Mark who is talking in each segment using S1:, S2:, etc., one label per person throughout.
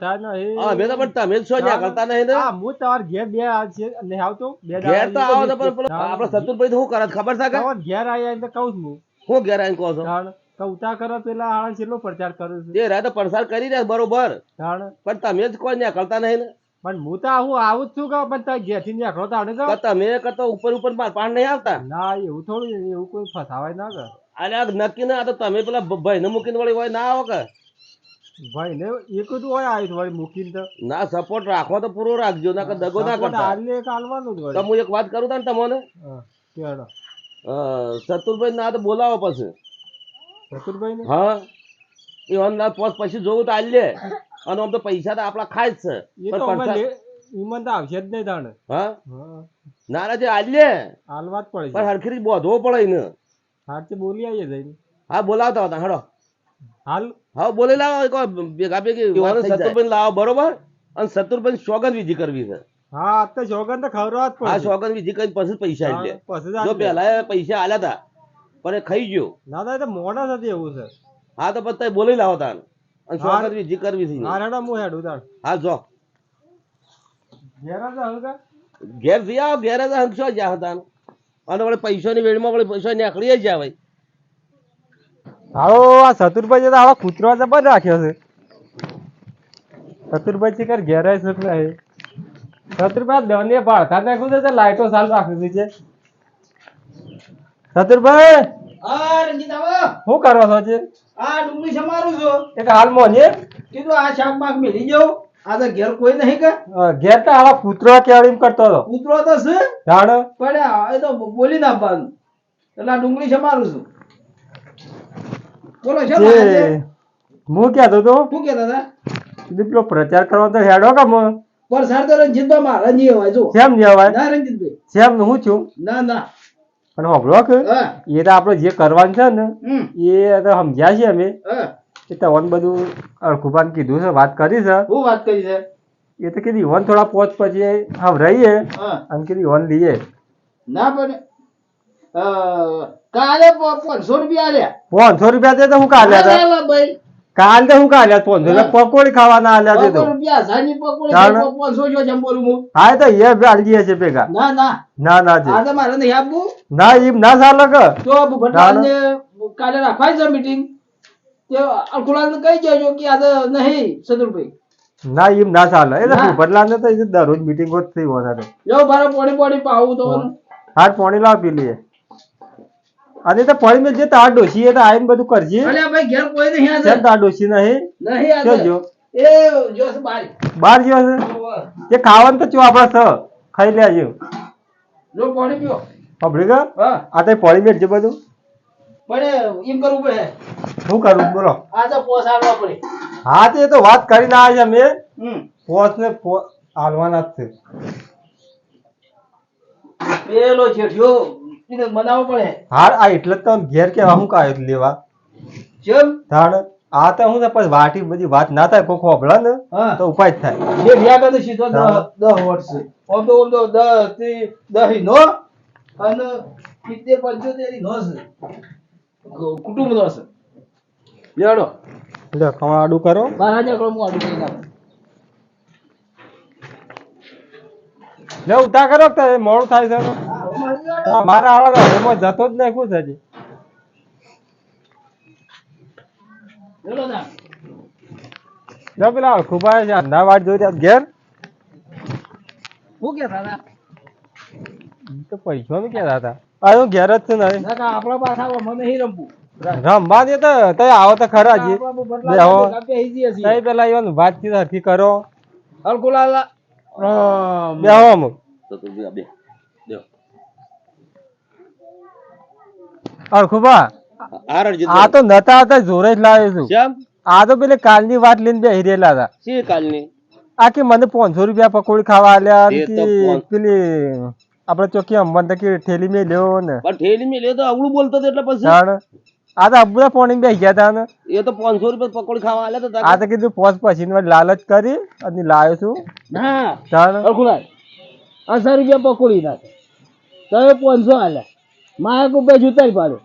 S1: કરતા નહીં
S2: હા અમે તો પણ તમે જ ન્યા કરતા નહીં ને.
S1: હા, હું તમારા ઘેર બે છે નહીં આવતો. બે
S2: ઘેર તો આવો તો પણ પેલો
S1: હા.
S2: આપડે તો શું કરે ખબર છે કે
S1: ઘેર આયા એટલે કહું છું હું.
S2: ઘેર આવીને કહો છો?
S1: કરો પેલા આણંદ કેટલો પ્રચાર કરું છું.
S2: જે રહે તો પરસાર કરી રહ્યા બરોબર. પણ તમે જ કોઈ ન્યા કરતા નહીં ને.
S1: પણ હું તો હું આવું જ છું કે પણ તમે ઘેરથી નીકળો કરો
S2: તો તમે કરતો ઉપર ઉપર પાર પાડ નહીં આવતા.
S1: ના એવું થોડું એવું કોઈ ફસાવાય ના કર.
S2: અરે નક્કી ના તો તમે પેલા ભાઈ ને મૂકીને વળી હોય ના આવો કે.
S1: ભાઈ ને એક જ હોય આવ્યું વળી મૂકીને તો.
S2: ના સપોર્ટ રાખો તો પૂરો રાખજો ના દગો ના કરતા.
S1: હાલને એક હાલવાનું જ
S2: તો
S1: વળી
S2: હું એક વાત કરું તા ને તમને કેડો સતુરભાઈ ના તો બોલાવો પછી.
S1: સતુરભાઈ ને
S2: હા. એ ઓનલાઈન પોસ્ટ પછી જોવું તો આલ્યે. અને આમ તો પૈસા તો આપડા ખાય જ છે.
S1: ઈમન તો આવશે જ નહીં તાણે.
S2: હા? ના ના જે આલ્યે.
S1: હાલવા જ પડે
S2: પણ હરખી બોધવો પડે ને
S1: હાથથી બોલી આવીએ જઈને.
S2: હા બોલાવતા હતા હેડો
S1: હાલ
S2: હા બોલે લાવો એક વાર ભેગા ભેગી સતુરભાઈ લાવો બરોબર? અને સતુરભાઈ સોગંદ વિધિ કરવી છે.
S1: હા તો જોગન તો ખવડાવવા જ
S2: આ
S1: પડશે.
S2: સોગંદ વિધિ કરી પછી પૈસા
S1: હા,
S2: આલ્યે.
S1: જો
S2: પેલા પૈસા આલ્યા હતા પણ એ ખાઈ ગયો.
S1: ના ના એ તો મોડા નથી એવું છે.
S2: હા તો પછી બોલી લાવો તાન. અને
S1: હા.
S2: સોગંદ વિધિ કરવી છે
S1: હા રેડા હું હેડું તાણ.
S2: હા જો.
S1: ઘેર જ હલકા?
S2: ઘેર જઈ આવો ઘેર જ હંગશો જ્યાં હતા અને વળી પૈસાની વેળમાં વળી પૈસા નીકળી જ જાય
S1: હાલો આ સતુરભાઈ તો આવા કૂતરો જબર રાખ્યો છે. સતુરભાઈ છે કર ઘેર છે કે નહીં ચતુરભાઈ દને ભાળતા નાખ્યું છે તો લાઈટો ચાલુ રાખી છે. સતુરભાઈ!
S3: હા રંજીત આવો.
S1: શું કરો છો છે
S3: આ ડુંગળી સમારું છો.
S1: એક હાલ મોને
S3: કીધું આ શાક બાક મેલી જાઉં. આ તો ઘેર કોઈ નહીં કે.
S1: ઘેર તો આવા કૂતરો કેળીમ કરતો હતો.
S3: કૂતરો તો છે.
S1: જાણ.
S3: પડ્યા એ તો બોલી ના આપવાનું એટલે આ ડુંગળી સમારું છું. બોલો છે
S1: હું કહેતો તો
S3: શું કહેતા હતા?
S1: પેલો પ્રચાર કરવા તો હેડો કે મ
S3: પર સાર તો રંજીતભાઈ માં નહીં હોય જો
S1: કેમ નહીં અવાય?
S3: ના રંજીતભાઈ.
S1: કેમ હું છું?
S3: ના ના.
S1: પણ હોભળો કે એ તો આપણે જે કરવાનું છે ને એ તો સમજ્યા છે અમે.
S3: હા.
S1: એ તમને બધું અળખુબાન કીધું છે વાત કરી છે.
S3: હું વાત કરી છે?
S1: એ તો કીધી ઓન થોડા પોચ પછી હમ રહીએ અને કીધી ઓન લઈએ.
S3: ના પણ કાલે પાંચસો રૂપિયા આલ્યા
S1: પાંચસો રૂપિયા દે તો હું
S3: કાલે ભાઈ.
S1: કાલ તો હું કાલે પાંચસો. પકોડી ખાવાના આલ્યા તો
S3: પાંચસો પાંચસો જો જેમ હું.
S1: હા તો એ આલીએ છે ભેગા.
S3: ના ના.
S1: ના ના
S3: આ
S1: છે
S3: તો મારે નહીં આપવું.
S1: ના ના ચાલે કે.
S3: તો ભટ્ટાને કાલે રાખવાય છે મીટિંગ તે અલ્કુલાલને કહી દેજો કે આજે નહીં સદુરભાઈ.
S1: ના એમ ના ચાલે. એ તો
S3: ને.
S1: તો દરરોજ મીટિંગ જ થઈ વધારે
S3: જો મારે પોણી પોણી પાવું તો.
S1: હાથ પાણી લાવ પી લઈએ અને તો પડી મેલ છે તો આ ડોસી એ તો આઈને બધું કરજે.
S3: અરે ભાઈ ઘેર કોઈ નહીં આજે
S1: તો આ ડોસી નહીં
S3: નહીં આ
S1: જો
S3: એ જો બારી.
S1: બાર છે? એ ખાવાનું તો ચો આપડે સ ખાઈ લેજો
S3: જો પાણી પીઓ.
S1: સાંભળી ગયા?
S3: હા.
S1: આ તો પડી મેલ છે બધું.
S3: પણ એમ કરવું પડે.
S1: શું કરું? બોલો.
S3: આજે પોસાડવા પડે.
S1: હા તે તો વાત કરીને આવ્યા છે અમે પોસ ને હાલવાના જ છે.
S3: પેલો જેઠિયો બનાવવો પડે.
S1: હાર આ એટલે તો ઘેર કે હું કાયો લેવા?
S3: જેમ?
S1: તાણ આ તો હું પછી વાટી બધી વાત ના થાય કોખો હોભળે ને તો ઉપાય જ થાય.
S3: જે વ્યાગ હતો સીધો દહ
S1: હા.
S3: દહ વર્ષ છે તો ઓમ તો દહથી દહ નો અને સિત્તેર પંચોતેર નો છે. કુટુંબ નો છે. લેડો
S1: લે કમળ આડું કરો.
S3: મહારાજા કરો હું આડું કરી નાખું.
S1: લે ઉતા કરો મોડું થાય છે. મારા આવા એમાં જતો જ નહીં ખુશ હજી પેલા ખુબાય છે ના વાટ જોઈ રહ્યા ઘેર?
S3: હું કહેતા હતા?
S1: તો પૈસો બી કહેતા હતા. આ હું ઘેર જ છું ને.
S3: આપણા પાછા મને નહીં રમવું.
S1: રમવા દે તો તય આવો તો ખરા જી. તય પેલા ઈવન વાતચીત હરખી કરો.
S3: હરકુલાલ, અમ,
S1: બેહો અમુ
S2: સતુરભાઈ આ બે દેવો.
S1: અરખુબા
S2: આ
S1: તો નતા હતા જોરે જ લાવ્યો છું. આ તો પેલી કાલની વાત લઈને બે રહેલા હતા.
S2: શી કાલની?
S1: આ કે મને પાંચસો રૂપિયા પકોડી ખાવા આલ્યા
S2: તો
S1: પેલી આપડે ચોકી અમન કે ઠેલી મેં લેવો ને.
S2: ઠેલી મેં લેવો તો અવળું બોલતો એટલે પછી?
S1: આ તો અબુદા પોણી બે ગયા હતા ને.
S2: એ તો પાંચસો રૂપિયા પકોડી ખાવા આલ્યા હતા
S1: આ તો કીધું પોસ પછી ની લાલચ કરી અને લાવ્યો છું.
S3: ના. રૂપિયા પકોડી ના તો પાંચસો આલ્યા. માયા કુપે જુતારી પાડો.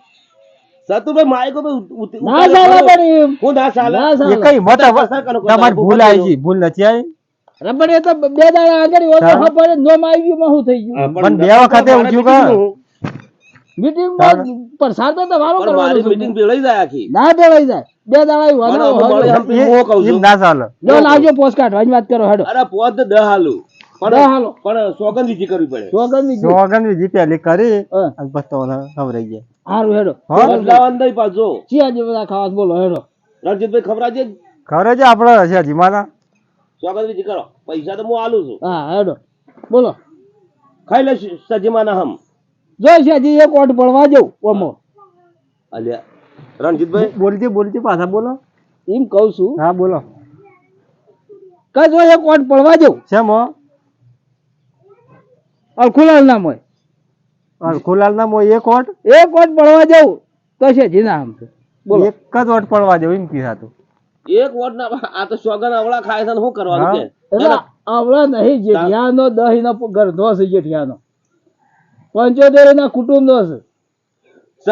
S2: સતુભાઈ માયકો ભાઈ ઉત- ઉત-
S3: ના
S2: ઉતારે
S3: પણ
S2: હું ના ચાલે.
S1: એ કઈ મત
S2: બધા પસાર કરો, કોઈ
S1: તમારી
S2: ભૂલ
S1: ભૂલ આવી. છે ભૂલ નથી આવી?
S3: રબર તો બે દાડા આગળ ઓલો ખબર નોમ આવી ગયું માં થઈ ગયું?
S1: પણ બે વખતે
S2: તો
S1: કા?
S3: મીટિંગ પ્રસાર તો તમારો કરવાનો
S2: મીટિંગ ભેળાઈ જાય આખી.
S3: ના ભેળાઈ જાય. બે દાડા ઈ
S2: મને
S3: વાંધો
S2: હવે મળે
S3: હોય.
S2: એમ પેલું હું કહું છું.
S1: ના ચાલે.
S3: લો લાવજો પોસ્ટ કાઢવાની વાત કરો હેડો.
S2: અરે દહ હાલું.
S3: દહ
S2: પણ
S3: હાલો.
S2: પણ સોગંદ વિધિ કરવી પડે.
S3: સોગંદની
S1: સોગન વિધિ પહેલી કરી અને પછી તો ખવડાઈ જાય
S3: હારું હેડો.
S2: બદલાવાનું નહીં પાછો.
S3: ચિયા જે બધા ખાવા બોલો હેડો.
S2: રણજીતભાઈ ખબરાજે
S1: ખરે છે આપડે જીમાના
S2: સોગંદ વિધિ કરો. પૈસા તો હું આલું છું.
S3: હા હેડો. બોલો.
S2: ખાઈ લે સજીમાના હમ.
S3: જો છે એક ઓટ પડવા જવું ઓમો.
S2: અલ્યા રણજીતભાઈ.
S1: બોલતી બોલતી પાછા બોલો.
S3: એમ કહું છું.
S1: હા બોલો.
S3: કઈ જો એક ઓટ પડવા જવું
S1: શેમ હો
S3: અલખુલાલ નામ હોય
S1: અળખુલાલ નામ મોય એક વોટ
S3: એક વોટ પડવા જવું તો છે જીના આમ છે બોલો
S1: એક જ વોટ પડવા જવું એમ કીધા તું
S2: એક વોટ ના આ તો સોગંદ અવળા ખાય છે ને શું કરવાનું છે
S3: એટલે અવળા નહીં જેઠિયાનો દહી નો ગરધો છે જેઠિયાનો પંચોતેર ના કુટુંબ નો છે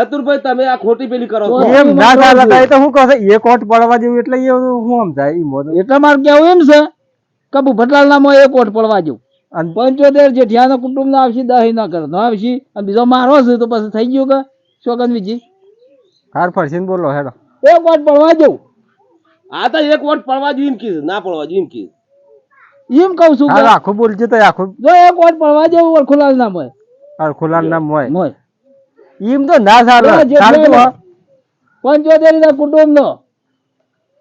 S2: ચતુરભાઈ તમે આ ખોટી પેલી કરો છો.
S1: એમ ના
S3: ના
S1: ચાલે
S3: થાય
S1: તો શું કહે એક વોટ પડવા જેવું એટલે એ હું સમજાય ઈ મોઢું.
S3: એટલે મારે કેવું એમ છે કે ભટલાલ નામ એક વોટ પડવા જવું
S1: અને
S3: પંચોતેર જેઠિયાનો કુટુંબ ના આવશે દહીં ના કરે. આવશે અને બીજો મારો છે તો પછી થઈ ગયું કે? શોકન વિજી
S1: હાર ફરસીને બોલો હેડો.
S3: એક ઓટ પડવા જવું
S2: આ તો એક વોટ પડવા જોઈએ એમ કીધું ના પડવા જોઈએ એમ કીધું.
S3: એમ કહું છું
S1: આખું બોલજે તો આખું.
S3: જો એક ઓટ પડવા જવું અલખુલાલ નામ હોય.
S1: હાર ખુલાલ નામ હોય.
S3: હોય.
S1: એમ તો ના સારું.
S3: પંચોતેર ના કુટુંબ નો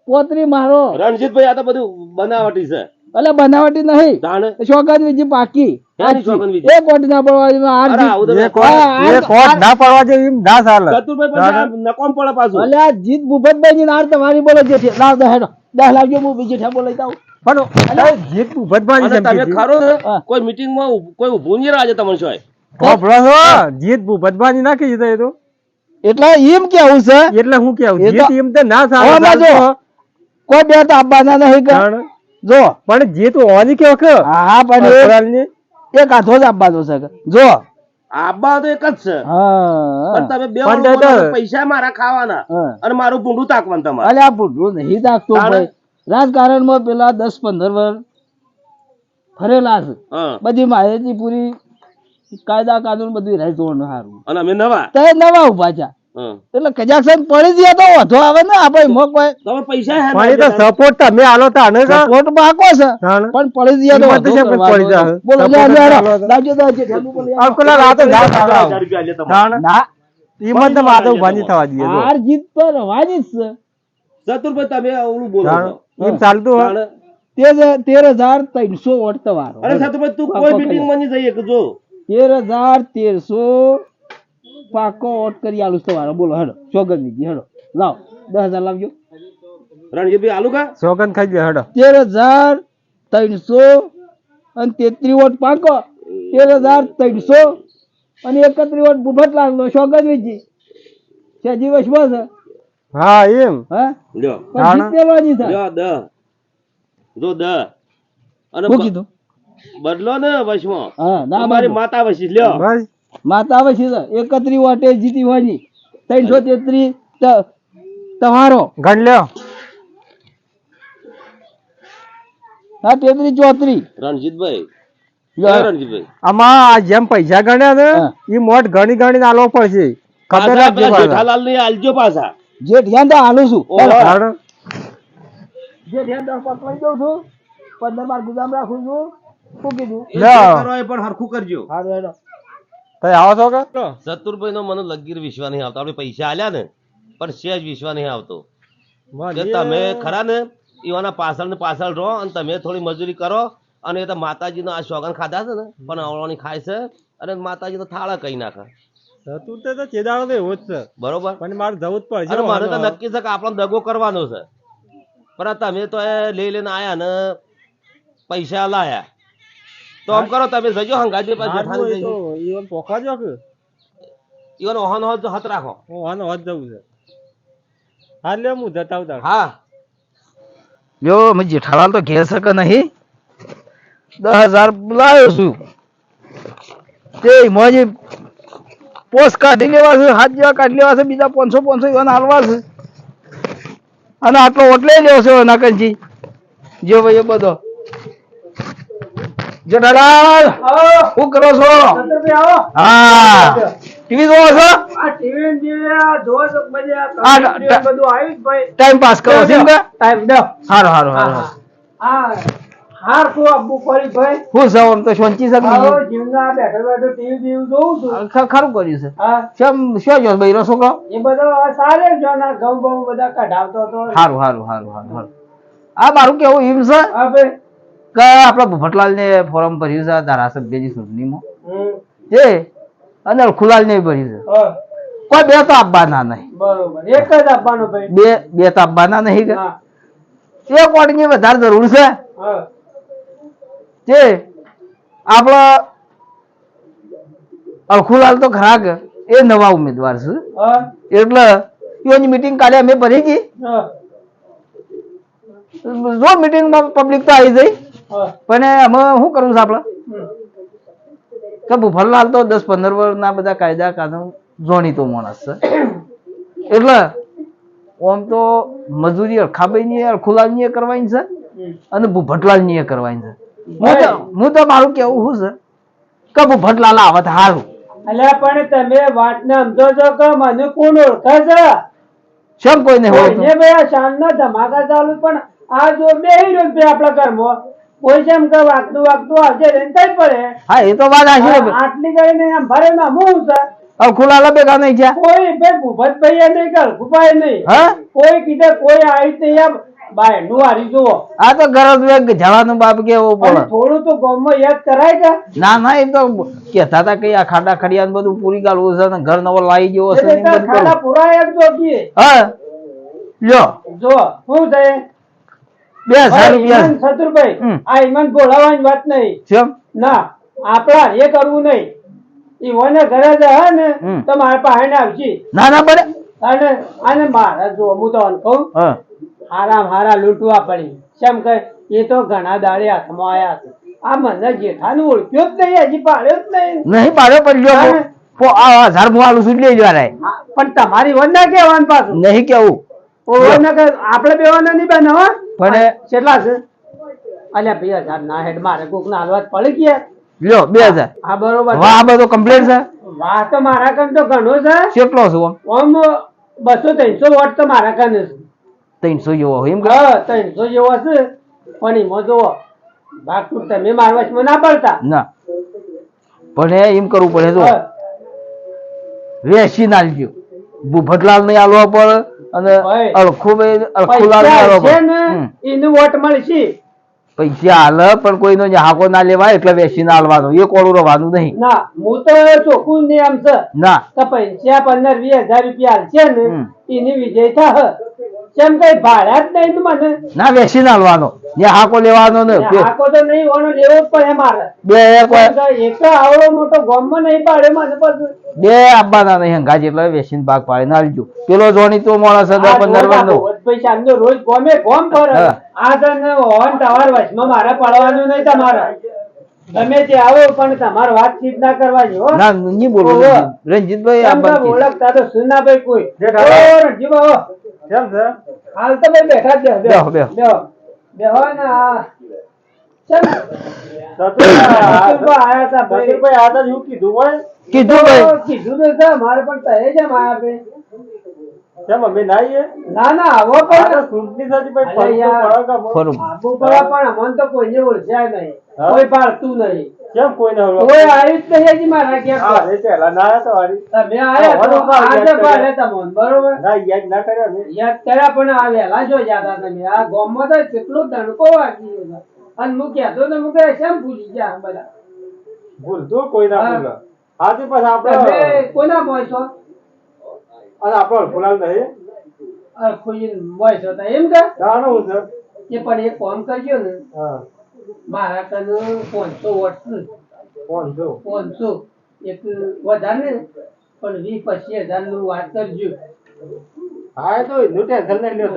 S3: પોતરી મારો.
S2: રણજીતભાઈ આ તો બધું બનાવટી છે.
S3: એટલે બનાવટી નહીં. શોકન વિજી પાકી. ના પડવા જીત.
S1: ના
S2: નકોમ પડે પાછું.
S3: અલે આ ભૂપતભાઈ ની નાર તમારી બોલો જેઠી લાવ દે હેડો. લાવજો હું બીજી ઠેબો લઈ જાઉં.
S1: પણ જીત ભૂપતભાઈ
S2: તમે ખરો કોઈ મીટિંગમાં કોઈ ઊભું નહીં રાજે તમને
S1: છો જીત ભૂપતભાઈ નાખી દીધા એ તો.
S3: એટલે એમ કેવું છે?
S1: એટલે હું કેવું? જીત એમ તો ના સારું.
S3: કોઈ બે તો આપવાના નહીં કે
S1: જાણ.
S3: જો
S1: પણ જે તું હોવાની કે
S3: વખત હા પણ એક- આધો જ આપવાનો છે જો.
S2: આબા તો એક જ છે. પણ તમે બે પૈસા મારા ખાવાના. અને મારું ભૂંડું તાકવાનું તમારે.
S3: અરે આ ભૂંડું નહીં દાખતું
S2: તાણે?
S3: ભાઈ. રાજકારણમાં પેલા દસ પંદર વર્ષ ફરેલા છે. બધી માહિતી પૂરી કાયદા કાનૂન બધું રહે જોવાનું સારું.
S2: અને અમે નવા?
S3: તે નવા ઊભા છે. એટલે કજાકસન પડી ગયા તો વધો આવે ને આપણે મોક ભાઈ.
S2: તમે પૈસા હે
S1: પણ તો સપોર્ટ તમે આલો તો આને
S3: સપોર્ટ બાકો છે પણ પડી ગયા તો વધો
S1: છે પણ પડી જાય.
S3: બોલો લે, લે. લાવજો તો ઠેલું બોલી
S1: આ પેલા રાતે ના.
S3: ના
S1: ઈમત તો માથે ઊભા થવા દઈએ
S3: હાર જીત તો રવાની છે.
S2: ચતુરભાઈ તમે ઓલું બોલો
S1: એમ ચાલતું.
S3: તેર તેર હજાર ત્રણસો વોટ તમારો.
S2: અરે ચતુરભાઈ તું કોઈ. મીટિંગમાં નહીં જઈએ કે જો.
S3: તેર હજાર તેરસો પાકો ઓટ કરી આલુ સવારે બોલો હેડો. સોગંદ લીધી હેડો. લાવ. દસ હજાર લાવજો.
S2: રણજીતભાઈ આલુ કા?
S1: સોગંદ ખાઈ ગયો હેડો.
S3: તેર હજાર ત્રણસો અને તેત્રી વોટ પાકો. તેર હજાર ત્રણસો અને એકત્રી વોટ ભૂભટ લાગલો સોગંદ વિજી છે દિવસમાં છે
S1: હા એમ.
S3: હા?
S2: લ્યો લ્યો દહ જો દ. અને
S3: કીધું?
S2: બદલો ને વચમાં.
S3: હા ના મારી
S2: માતા વસી લ્યો.
S1: બસ.
S3: માતા આવે છે એકત્રી વાટે જીતી હોવાની ત્રણસો તેત્રી તમારો
S1: ગણ લ્યો.
S3: હા તેત્રી ચોત્રી.
S2: રણજીતભાઈ. રણજીતભાઈ.
S1: આમાં જેમ પૈસા ગણ્યા ને એ મોટ ગણી ગણીને આલવો પડશે ખબર
S2: પાછા
S1: રાખજો
S2: પેલા
S1: પાછા.
S2: જેઠાલાલ ને આલજો પાછા.
S3: જે ધ્યાન તો હાલું છું.
S2: ઓહો.
S1: જાણ.
S3: જે ધ્યાન દસ પકડી દઉં છું. પંદર ગુદામ રાખું છું. શું કીધું?
S2: પણ હરખું કરજો.
S1: તઈ આવો છો કે?
S2: ચતુરભાઈ નો મને લગીર વિશ્વા નહીં આવતો. આપણે પૈસા આલ્યા ને પણ સેજ વિશ્વા નહીં આવતો. કે તમે ખરા ને એવાના પાછળ ને પાછળ રહો અને તમે થોડી મજૂરી કરો અને એ તો માતાજીનો આ સોગન ખાધા છે ને પણ અવળવાની ખાય છે અને માતાજીનો થાળા કઈ નાખે.
S1: તું તો તો તો એવો જ છે.
S2: બરોબર?
S1: પણ મારે જવું જ પડશે.
S2: મારે તો નક્કી છે કે આપણો દગો કરવાનો છે. પણ આ તમે તો એ લઈ લઈને આયા ને પૈસા લાયા. તો આમ કરો તમે જજો હંગાજી પાસે જેઠાણી જઈ
S1: ઈવન પોખાજો કે
S2: ઈવન ઓહન ઓહન હત રાખો.
S1: ઓહન હોત જવું છે. હા લે હું જતા આવતા.
S2: હા.
S3: જો મે જેઠાલાલ તો ઘેર શકે નહીં? દસ હજાર લાવ્યો છું. તે મોજી પોસ્ટ કાઢી લેવા છે હાથ જેવા કાઢી લેવા છે બીજા પાંચસો પાંચસો ઈવન હાલવા છે. અને આટલો ઓટલે લેવો છે નાકનજી જો ભાઈ એ બધો. જેઠાલાલ શું કરો છો? હા. ટીવી જોવો છો? આ ટાઈમ પાસ કરો છો એમ કે? હારો હારો હારો હું સૌ તો શાંતિ છે. કે નહીં? ખ- ખરું કર્યું છે. કેમ શું જો બૈરો છોકરો
S4: એ બધો સારે જો ના ઘઉં બહુ બધા કઢાવતો હતો.
S3: હારું હારું હારું હારું હારું. આ મારું કેવું એમ છે? કે આપણા ભૂપતલાલ ને ફોર્મ ભર્યું છે ધારાસભ્યની ચૂંટણીમાં. એ અને ખુલાલ ને ભર્યું છે. કોઈ બે તો આપવાના નહીં.
S4: બરોબર. એક જ આપવાનો ભાઈ.
S3: બે બે તો આપવાના નહીં કે. એક વોટની વધારે જરૂર છે. જે આપણા અળખુલાલ તો ખરાક એ નવા ઉમેદવાર છે. એટલે એની મીટિંગ કાલે અમે ભરી
S4: ગઈ
S3: જો મીટિંગમાં પબ્લિક તો આવી જઈ. પણ અમે શું કરવું છે આપણે? કે ભૂફરલાલ તો દસ પંદર વર્ષના બધા કાયદા કાનૂન જોણીતો માણસ છે. એટલે આમ તો મજૂરી અરખાભાઈ અરખુલાલ કરવાની છે અને ભૂભટલાલની કરવાની છે. હું તો મારું કેવું શું છે કે ભૂભટલાલ આવે તો સારું
S4: અલ્યા પણ તમે વાતને સમજો છો કે મને કોણ ઓળખે છે?
S3: શેમ કોઈને હોય
S4: કોઈને ભાઈ આ શાનના ધમાકા ચાલુ પણ આ જો બે રૂપિયા આપણા ઘરમાં. કોઈ જેમ કે વાગતું વાગતું આવશે એને કઈ પડે.
S3: હા એ તો વાત આશી
S4: આટલી કરીને આમ ભારે ના હું છે
S3: અરખુલાલ ભેગા નહીં છે
S4: કોઈ ભાઈ નહીં કર ભૂપાય નહીં.
S3: હા?
S4: કોઈ કીધે કોઈ આવી જ આમ બાયનું હારી જુઓ.
S3: આ તો ગરજ વેગ જવાનું બાપ કે એવું
S4: થોડું તો ગામમાં યાદ કરાય કે.
S3: ના ના એ તો કેતા હતા કે આ ખાડા ખડિયા ને બધું પૂરી ગાળવું છે ને ઘર નવો લાવી ગયો છે
S4: ખાડા પૂરા એક જો
S3: હા લ્યો.
S4: જો શું થાય
S3: બે હજાર રૂપિયા.
S4: શત્રુભાઈ આ ઈમાન બોલાવવાની વાત નહીં.
S3: કેમ?
S4: ના આપણા એ કરવું નહીં. ઈવોને ઘરે જ હે ને
S3: હમ.
S4: પાસે આવશે
S3: ના ના બને.
S4: અને અને મારા જો હું તો કહું. હારા હારા લૂંટવા પડી. કેમ કે એ તો ઘણા દાડે હાથમાં આયા છે. આ મને જેઠાનું ઓળખ્યો જ નહીં હજી પાડ્યો જ નહીં.
S3: નહીં પાડ્યો પણ. પો- આ હજાર હું આલું છું લઈ જવા
S4: પણ તમારી વન ના કહેવાનું પાછું.
S3: નહીં કેવું.
S4: આપડે બેવાના નહીં બને
S3: પણ
S4: કેટલા છે? અલ્યા બે હજાર ના હેડ મારે કોક ના હાલવા પડી ગયા.
S3: લ્યો બે હજાર.
S4: હા બરોબર
S3: વાહ આ બધો કમ્પ્લેટ છે?
S4: વાહ તો મારા કન તો ઘણો છે.
S3: કેટલો છું આમ
S4: આમ બસો ત્રણસો વોટ તો મારા કન છે.
S3: ત્રણસો જેવો એમ કે?
S4: ત્રણસો જેવો છે. પણ એમાં જોવો બાકી તમે મારા વચમાં ના પડતા.
S3: ના. પણ એમ કરવું પડે
S4: તો.
S3: વેસી લીધું ભૂપતલાલ નહીં આલવા પડે. અને
S4: અળખું
S3: અળખુભાઈ
S4: અળખું
S3: લાવી.
S4: એનું વોટ મળશે.
S3: પૈસા હાલે પણ કોઈનો હાકો ના લેવાય એટલે વેસી ના હાલવાનો એ કોળું રવાનું નહીં.
S4: ના હું તો ચોખ્ખું નિયમ છે.
S3: ના.
S4: તો પૈસા પંદર વીસ હજાર રૂપિયા હાલશે ને એની વિજય થા કેમ કઈ ભાડા જ નહીં મને?
S3: ના વેસી ના હાલવાનો જે હાકો લેવાનો ને
S4: હાકો તો નહીં ઓનો લેવો પડે મારે.
S3: બે એક
S4: આવડો મોટો ગામમાં નહીં પાડે મને પાછું.
S3: બે આપવાના નહીં હંગા જેટલા વેસીને ભાગ પાડી ના આલજો. પેલો જોણીતો માણસ હતો પંદર
S4: વાર નો આમનો રોજ ગોમે ગોમ પર આ તને હોન તમાર વચમાં મારે પડવાનું નહીં તમારે. તમે જે આવો પણ તમારે વાતચીત ના કરવાની હો.
S3: ના નહીં બોલો રંજીતભાઈ
S4: ઓળખતા તો સુના ભાઈ કોઈ
S1: જેઠાલાલ. કેમ છે
S4: હાલ તો ભાઈ બેઠા જ બેહો,
S3: બેહો, બેહો.
S4: બેહો. ને આ.
S1: કીધું હોય
S3: કીધું ભાઈ
S4: કીધું તો મારે પણ તહે છે મારા ભાઈ.
S1: કેમ અમે ના
S4: ના ના આવો પણ.
S1: સુરતી સાથી ભાઈ
S4: અરે
S1: પડે કે
S4: પડે પણ અમને તો કોઈને ઓળખ્યા નહીં. કોઈ પાડતું નહીં.
S1: કેમ કોઈને
S4: કોઈ આવ્યું જ નહીં હજી મારા
S1: હા,
S4: ક્યાં
S1: ના આવ્યા તો વારી.
S4: તમે આયા તો
S1: હા, હા,
S4: આજે પાડે તમને બરોબર?
S1: ના યાદ ના કર્યા ને
S4: યાદ કર્યા પણ આ વહેલા જો યાદ હતા તમે. આ ગામમાં તો કેટલો દણકો વાગી ગયો અને મૂક્યા તો હું કહે કેમ ભૂલી ગયા બધા.
S1: ભૂલતું કોઈ ના
S4: હા.
S1: ભૂલે આપણે
S4: કોના બોય છો?
S1: અને આપણો ફુલાલ નહીં.
S4: ખુઈ બોય છો એમ કે?
S1: જાણવું છે
S4: કે પણ એક કામ કરજો ને. મારા કને પાંચસો વોટ છે.
S1: કોણ છો
S4: પાંચસો. એક વધારે ને પણ વીસ પચીસ હજારનું વાત કરજો.
S1: હા એ તો એનું ટેન્શન નહીં લ્યો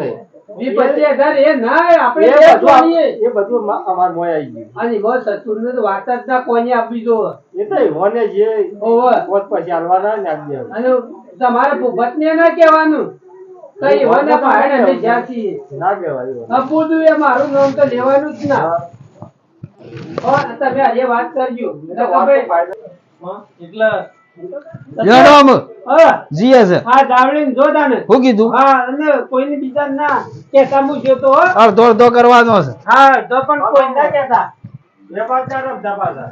S4: વીસ પચીસ હજાર એ ના આપણે
S1: એ બધું એ બધું અમાર મોય આવી ગયું.
S4: અને સસુરને તો વાત જ ના કોઈને આપી જોવે.
S1: એ તો એવોને જે. પછી હાલવાના ને આપી.
S4: તમારે ભૂપતને ના કહેવાનું. કઈ એવાના પાડે અમે જ્યાં છીએ
S1: ના કહેવાય એવું.
S4: એ મારું નામ તો લેવાનું જ ના. હો, તમે આજે વાત કરજો.
S1: તો વાત તો ફાયદો.
S4: એટલે
S3: લેડો જીએ છે.
S4: હા દાવડીને જો તાને
S3: કીધું?
S4: હા અને કોઈને બીજા ના કે સામુ જોતો હો.
S3: અડધો અડધો કરવાનો છે.
S4: હા તો પણ કોઈ ના કેતા
S1: વેપાર ચાલો ધપાતા.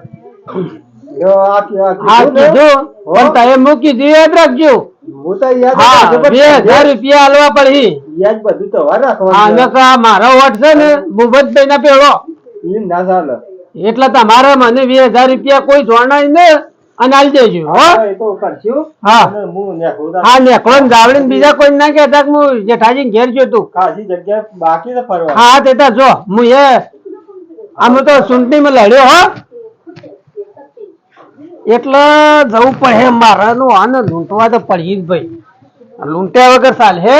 S1: જો આ કે- આ કીધું
S4: પણ તમે મૂકી દીધું યાદ રાખજો.
S1: હું તો યાદ
S4: હા બે હજાર રૂપિયા આલવા પડી.
S1: યાદ બધું તો વાર રાખવાનું
S4: નકર મારો વોટ છે ને ભૂપતભાઈ ના પેલો
S1: ના ચાલે.
S4: એટલે તમારે મને બે હજાર રૂપિયા કોઈ જોણાય ને અને આલી દેજો હો.
S1: તો નેકળું
S4: ને બીજા કોઈ ના કહેતા હું જેઠાજી ઘેર જોયું
S1: ખાસી જગ્યા બાકી ફરવા.
S4: હા તે તો જો હું એ આમ તો સુંટીમાં લડ્યો હો. એટલે જવું પડે મારાનું આને લૂંટવા તો પડી જ ભાઈ. લૂંટ્યા વગર ચાલે હે?